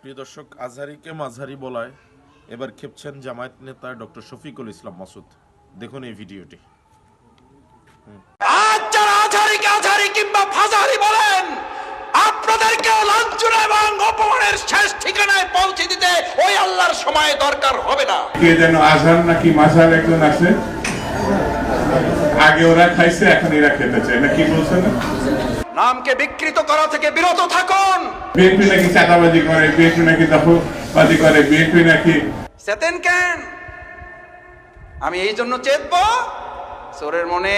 প্রিয় দর্শক আজহারিকে মাঝহারি বলায় এবার খেপছেন জামায়াত নেতা ডক্টর শফিকুল ইসলাম মাসুদ। দেখুন এই ভিডিওটি। আজ যারা আঝারিকে আঝারি কিংবা ফাজারি বলেন আপনাদেরকে লাঞ্ছনা এবং অপমানের শেষ ঠিকানায় পৌঁছে দিতে ওই আল্লাহর সময় দরকার হবে না। কে যেন আজহার নাকি মাঝহার একজন আছে? আগে ওরা খাইছে এখন এরা খেতে চায়। না কি বলছে না নামকে বিকৃত করা থেকে বিরত থাকুন। বিএনপি নাকি চাঁদাবাজি করে বিএনপি নাকি দখলবাজি করে বিএনপি নাকি চেতেন কেন? আমি এই জন্য চেতব চোরের মনে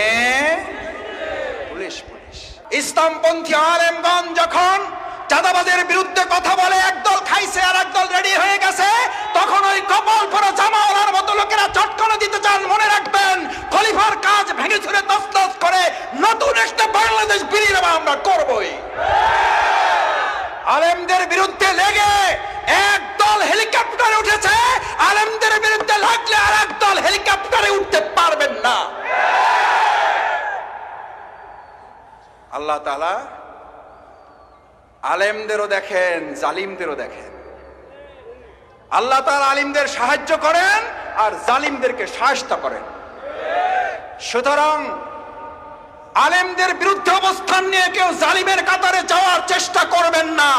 পুলিশ পুলিশ। ইসলামপন্থী আলেমগঞ্জ যখন চাঁদাবাজের বিরুদ্ধে কথা বলে একদল খাইছে আর একদল রেডি হয়ে গেছে তখন ওই কপাল পরা জামাওয়ালার মতো লোকেরা চটকানো দিতে চান মনে রাখবেন। খলিফার কাজ ভেঙে ছুড়ে তসতস করে নতুন একটা আমরা করবই। আলেমদের বিরুদ্ধে লেগে এক দল হেলিকপ্টারে উঠেছে, আলেমদের বিরুদ্ধে লাগলে আর এক দল হেলিকপ্টারে উঠতে পারবেন না। আল্লাহ তালা আলেমদেরও দেখেন, জালিমদেরও দেখেন। আল্লাহ তালা আলিমদের সাহায্য করেন আর জালিমদেরকে সাহায্য করেন। সুতরাং আলেমদের বিরুদ্ধে অবস্থান নিয়ে কেউ জালিমের কাতারে যাওয়ার চেষ্টা করবেন না।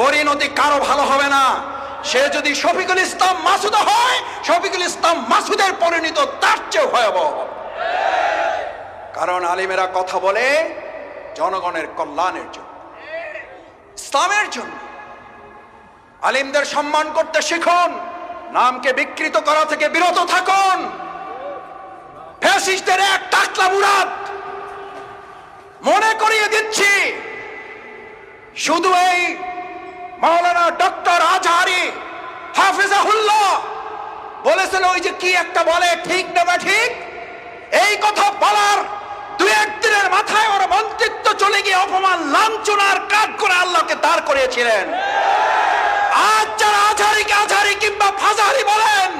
পরিণতি কারও ভালো হবে না। সে যদি শফিকুল ইসলাম মাসুদ হয়, শফিকুল ইসলাম মাসুদের পরিণত তার চেয়ে ভয়াবহ কারণ আলিমেরা কথা বলে জনগণের কল্যাণের জন্য, ইসলামের জন্য। আলিমদের সম্মান করতে শিখুন, নামকে বিকৃত করা থেকে বিরত থাকুন। মুরাদ মনে করিয়ে দিচ্ছি, শুধু এই মাওলানা ডক্টর আজহারি হাফিজাহুল্লাহ বলেছেন ওই যে কি একটা বলে, ঠিক না বা ঠিক? এই কথা বলার দু একদিনের মাথায় ওর মন্ত্রিত্ব চলে গিয়ে অপমান, লাঞ্ছনার কাজ করে আল্লাহকে দাঁড় করিয়েছিলেন। আজ যারা আজহারিকে আজহারি কিংবা ফাজারি বলেন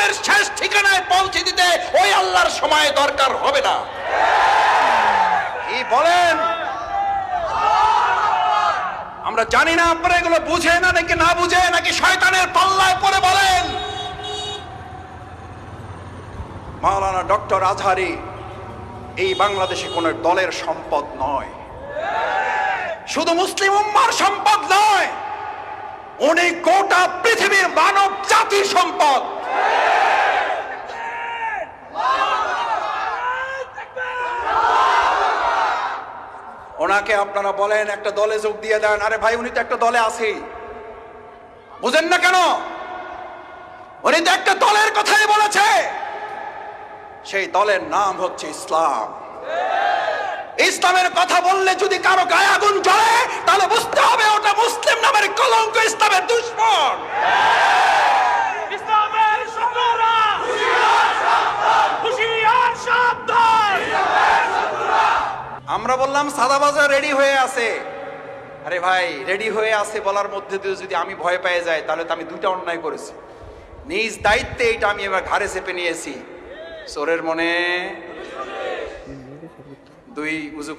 অপমানের শেষ ঠিকানায় পৌঁছে দিতে ওই আল্লাহর সময় দরকার হবে না। কি বলেন? আমরা জানি না, আপনারা এগুলো বুঝে না নাকি না বুঝে, নাকি শয়তানের পাল্লায় পড়ে বলেন? মাওলানা ডক্টর আজহারি, এই বাংলাদেশে কোন দলের সম্পদ নয়। শুধু মুসলিম উম্মার সম্পদ নয় উনি গোটা পৃথিবীর মানব জাতির সম্পদ। ওনাকে আপনারা বলেন, একটা দলে যোগ দিয়ে দেন। আরে ভাই, উনি তো একটা দলে আছেই বুঝেন না কেন? উনি তো একটা দলের কথাই বলেছে। সেই দলের নাম হচ্ছে ইসলাম। ইসলামের কথা বললে যদি কারও গায়ে আগুন জ্বলে আমরা বললাম, সাদাবাজার রেডি হয়ে আছে। আরে ভাই রেডি হয়ে আছে বলার মধ্যে দিয়ে যদি আমি ভয় পেয়ে যাই, তাহলে তো আমি দুইটা অন্যায় করেছি। নিজ দায়িত্বে এটা আমি এবার ঘাড়ে চেপে নিয়েছি। চোরের মনে দুই উজু